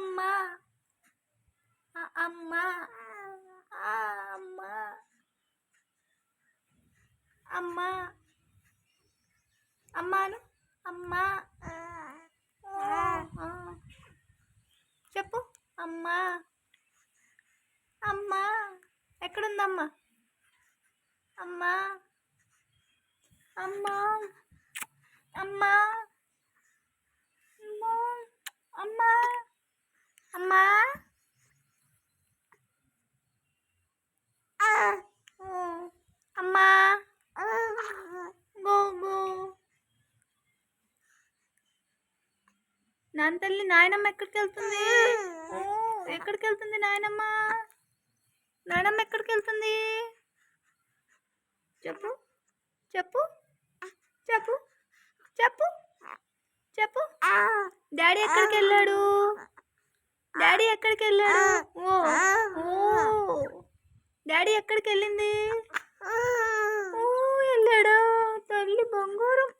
అమ్మ. అమ్మ. అమ్మా. అమ్మ. అమ్మాను? అమ్మ. చెప్పు. అమ్మా. అమ్మ. ఎక్కడుందమ్మ? అమ్మా అమ్మా. అమ్మ. అమ్మా అమ్మా అమ్మా అమ్మా గో గో నాన్న తల్లి నాయనమ్మ ఎక్కడికి వెళ్తుంది ఎక్కడికి వెళ్తుంది నాయనమ్మ? నాయనమ్మ ఎక్కడికి వెళ్తుంది చెప్పు. చెప్పు. చెప్పు. చెప్పు. చెప్పు డాడీ ఎక్కడికి వెళ్ళాడు డాడీ ఎక్కడికి వెళ్ళాడు ఓ. ఓ. డాడీ ఎక్కడికి వెళ్ళింది ఓ వెళ్ళాడా? తల్లి బంగారం